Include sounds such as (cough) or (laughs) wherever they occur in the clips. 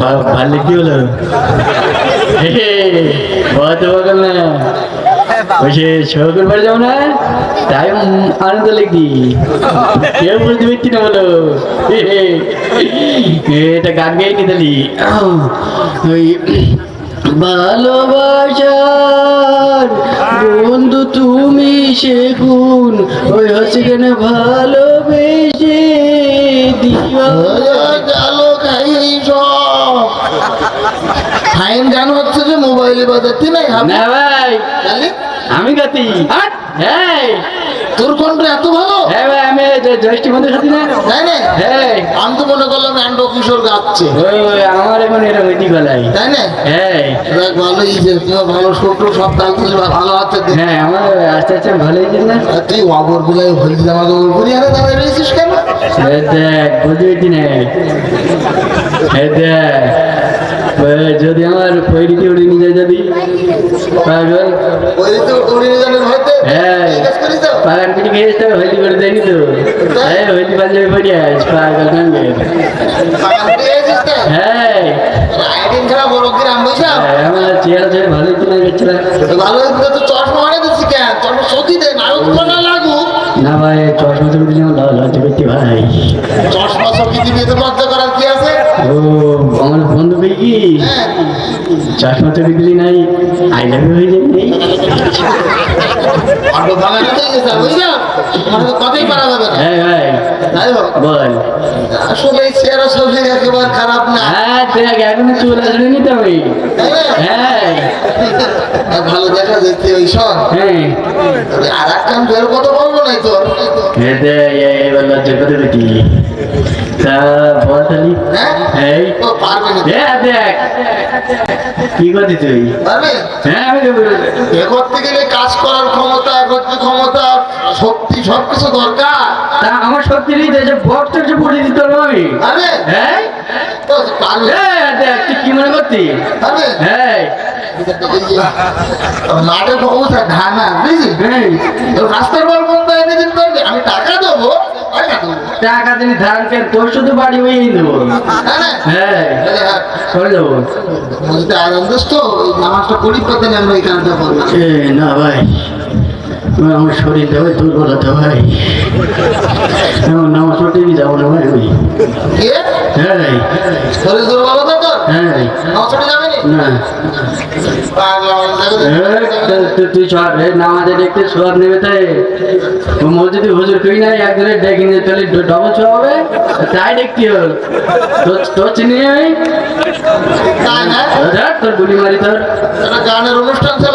বা- ভালো কি হলো হে, বহুত বসে শোকের বাড়ি যাও না। তাই আনন্দ লেগি। কেউ বুঝতে পারছি না বলো। হে, হে, এটা গান গাই নি তালি ওই ভালোবাসার বন্ধু তুমি শেখুন ওই হচ্ছে কেন ভালোবেসে গেল খাই সব ফাইন গান হচ্ছে যে মোবাইলে বাজাতে নাই না ভাই। তাহলে আমি গাতি হ্যাঁ? তোর কণ্ঠ এত ভালো? হ্যাঁ ভাই আমি জ্যৈষ্ঠ মধ্যে খাতি না? হ্যাঁ। আমি তো মনে করলাম অ্যান্ড্রো কিশোর গাচ্ছে। আমার এখন এরকম হইতে গলাই তাই না? হ্যাঁ। দেখ ভালো তোমার ভালো সব তাল তুলে ভালো আছে হ্যাঁ আমার আস্তে আস্তে ভালোই দিন না? তুই অবর গুলাই হলদি জামা পরি আরে দাঁড়িয়ে রয়েছিস কেন? দেখ বুঝতে পারছি না। দেখ। যদি আমার পৈরিটি উড়ে নিয়ে যায় যদি পাগল হ্যাঁ। পাগল পিটি খেয়েছ তো হইলি করে দেয়নি তো। হ্যাঁ। হইলি পাঞ্জাবি পড়ি আস পাগল হ্যাঁ। আমার বন্ধু কি? চাষ চশমা বিক্রি দিলি নাই? আই লাভ ইউ হয়ে যাবে হয়ে হ্যাঁ। আসলে চেহারা একেবারে খারাপ না। হ্যাঁ এখন চুল আসলে নিতে হবে। হ্যাঁ। আর ভালো দেখা যাচ্ছে ওই সব তবে আর এক কাম বের কথা বলব নাই তোর। এবার লজ্জা করে দেখি। তা বল তালি। হ্যাঁ? এই। ও পারবে না। হ্যাঁ দেখ। কি করছিস তুই হ্যাঁ আমি করতে গেলে কাজ করার ক্ষমতা করতে ক্ষমতা শক্তি সবকিছু দরকার। তা আমার সত্যি নেই যে বক্সটা যে পড়ে দিতে পারব আমি। হ্যাঁ? হ্যাঁ তুই কি মনে পারবে হ্যাঁ। মাঠে ধানা হ্যাঁ। রাস্তার বল বন্ধ এনে দিন পারবে আমি টাকা দেবো টাকা দিন ধান কেন তোর শুধু বাড়ি হয়ে দেবো হ্যাঁ করে দেবো। আনন্দ তো নামাজটা করি পেতে আমরা এই কাজটা করলাম এ না ভাই। আমার শরীরটা ভাই দুর্বলতা ভাই এমন নামাজ পড়তেই যাব না ভাই আমি কে? হ্যাঁ শরীর দুর্বলতা তো? হ্যাঁ নামাজটা যাবে নি না। পাগলা হয়ে যাবে। এ, তো- তো তুই সর রে নামাজে দেখতে সর নেবে তাই। মসজিদে হুজুর তুই নাই? একজনের ডেকে নিয়ে তাহলে ডবল ছ হবে তাই দেখতে হল তোর চিনি আমি তোর গুলি মারি তোর। গানের অনুষ্ঠান ছিল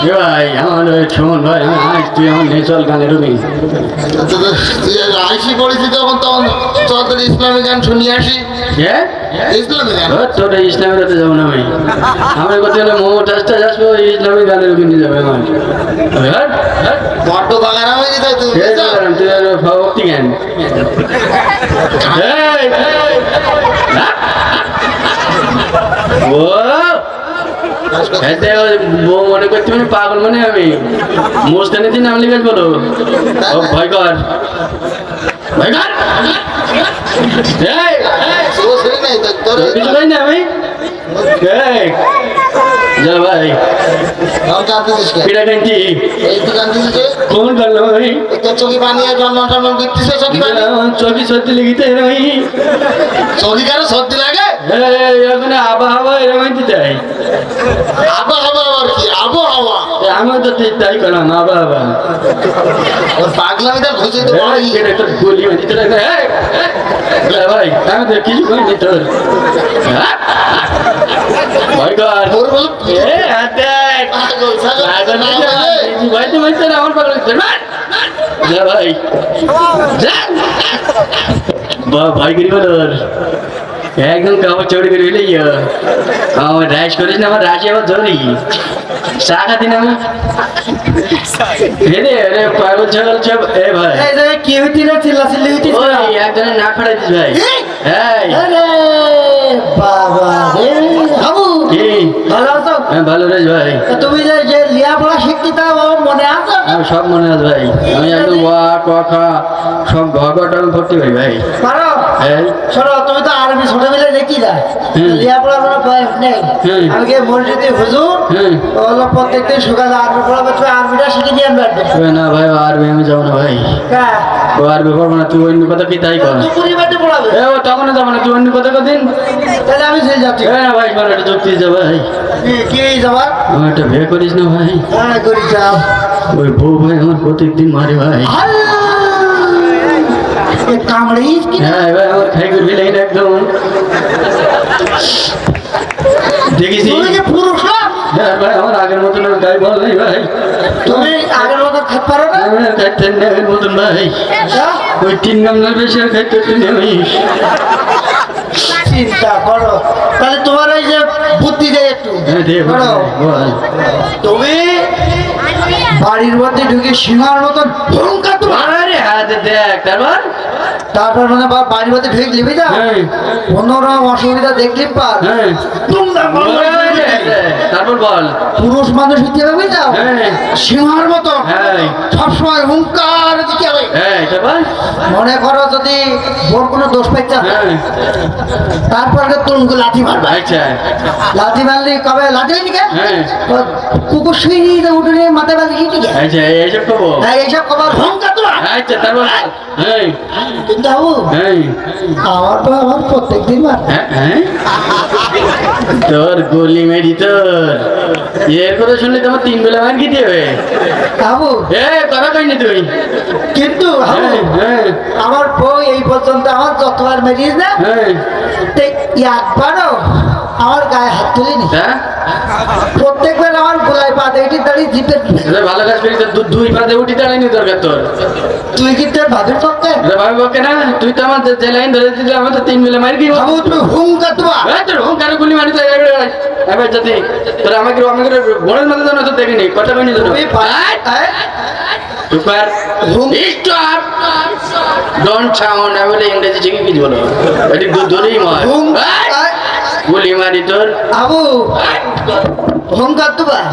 ভাই আমার সুমন ভাই তুই আমার চল গানে রবি আইসি পড়েছি তখন তখন চৌধুরী ইসলামী গান শুনিয়ে আসি। হ্যাঁ ইসলামী গান? তোর এই ইসলামের যাব না ভাই আমার কথা হলো মোমো টাচটা আসব ওই ইসলামিক গানের রবি নিয়ে যাবে আমার। বড্ড বাগানা তুই ভক্তি জ্ঞান। (laughs) ও বউ মনে মানে পাগল মানে আমি মোস্তানি দিন নাম লিখে বলো। ও ভয় কর। ভয় কর। এই, ও সেই নাই তো, তোর কিছু কই না আমি? যা ভাই। গান কাঁদতেছিস কেন? পিড়া কান্তি এই তুই কাঁদতেছিস যে? কোন করলাম আমি চোখে জন্ম সত্যি লিখিতে চোখে কেন সর্দি লাগে? এখন আবহাওয়া এরকম চাই আবহাওয়া আবার কি? আবহাওয়া? আমি তো ঠিক তাই করলাম আবহাওয়া। ওর পাগলামিটা ঘুষে তো তোর গুলি এই, ভাই আমি তো কিছু করিনি তোর। আমার ভাই। করি বলোর একদম কাপড় চড়ি করে ফেলে ইয়ে আমার রাইস করিস না আমার রাশি আবার ধরি। চা খাতি না আমি হেরে রে পাগল ছাগল সব এ ভাই। কি না ওই একজনের দিস ভাই। এই আরে বাবা রে। বাবু কি? ভালো আছো? হ্যাঁ ভালো রে ভাই। তুমি যে যে লেখাপড়া শিক্ষিত ও মনে আছে? আমি সব মনে আছে ভাই। আমি একদম ওয়া ক খ সব আমি ভর্তি হই ভাই। পারো? শোনো তুমি তো আরবি ছোটবেলায় দেখি না হুম। লেখাপড়া কোনো বয়স নেই। হুম। আমি গিয়ে মসজিদে হুজুর বলল প্রত্যেকদিন সকালে আরবি পড়াবে তুমি আরবিটা শিখে দিয়ে আনবে না ভাই ও আরবি আমি যাব না ভাই। ও আরবি করব না তুই অন্য কথা কি তাই কর তখন যাব না তুই অন্য কথা কদিন? তাহলে আমি সেই যাচ্ছি। না ভাই যুক্তি যা ভাই। কি- কি যাবা? আমার একটা বিয়ে করিস না ভাই। হ্যাঁ যাও। ওই বউ ভাই আমার প্রত্যেকদিন মারে ভাই কি হ্যাঁ ভাই আমার খাই করবি লাইন একদম দেখেছি তুমি কি পুরুষ না হ্যাঁ ভাই আমার আগের মতন আর গায়ে বল নেই ভাই তুমি আগের মতো খেতে পারো না আমি আর খাইতে নেই আগের মতন ভাই? ওই তিন গামলার বেশি খাইতে নেই চিন্তা করো তাহলে তোমার এই যে বুদ্ধি দেয় একটু হ্যাঁ। তুমি বাড়ির মধ্যে ঢুকে সিংহার মতন তো ভাড়ারে হাতে দেখ তারপর? তারপর মানে বাড়ির মধ্যে ঢুকে লিবি না কোনোরকম অসুবিধা দেখলি হ্যাঁ তারপর বল। পুরুষ মানুষ হবে যাও সিংহার মতো হ্যাঁ সবসময় হুঙ্কার দিতে হবে। মনে করো যদি বোর কোনো দোষ হ্যাঁ। তারপর লাঠি মারবা। আচ্ছা। লাঠি মারলি কবে? লাঠি কে হ্যাঁ। কুকুর শুয়ে উঠে নিয়ে কি কে আচ্ছা এইসব করব হ্যাঁ এইসব কবার হুঙ্কার তোমার আচ্ছা তারপর হ্যাঁ। কিন্তু বাবু আমার তো আমার প্রত্যেক দিন মার? তোর গলি মেরি তোর। এর কথা শুনলে তোমার তিন বেলা মার খেতে হবে। বাবু। এ কথা কইনি তুই। কিন্তু বাবু, হ্যাঁ হ্যাঁ আমার বউ এই পর্যন্ত আমার যতবার মেরিস না হ্যাঁ। একবারও আমার গায়ে হাত তুলিনি। প্রত্যেকবার আমার গোলায় পা দিয়ে এটি দাঁড়িয়ে জিপে ভালো কাজ করি দুই পাতে উঠি দাঁড়াইনি দরকার তোর তুই কি তোর ভাবির পক্ষে? ভাবি বকে না তুই তো আমার যে লাইন ধরে দিলি আমার তো তিন বেলা মারি বাবু তুমি হুঙ্কার তোমার তোর হুঙ্কারে গুলি মারি তো এবার যদি তোর আমাকে আমাকে বড়ের মাথা জানো তো দেখিনি কথা কইনি তো পা- হ্যাঁ? সুপার হুম। স্টপ! ডোন্ট সাউন্ড আমি বলে ইংরেজি শিখে কি বলো এটি দূরেই মার হুম? গুলি মারি তোর আবু হুঙ্কার তোমার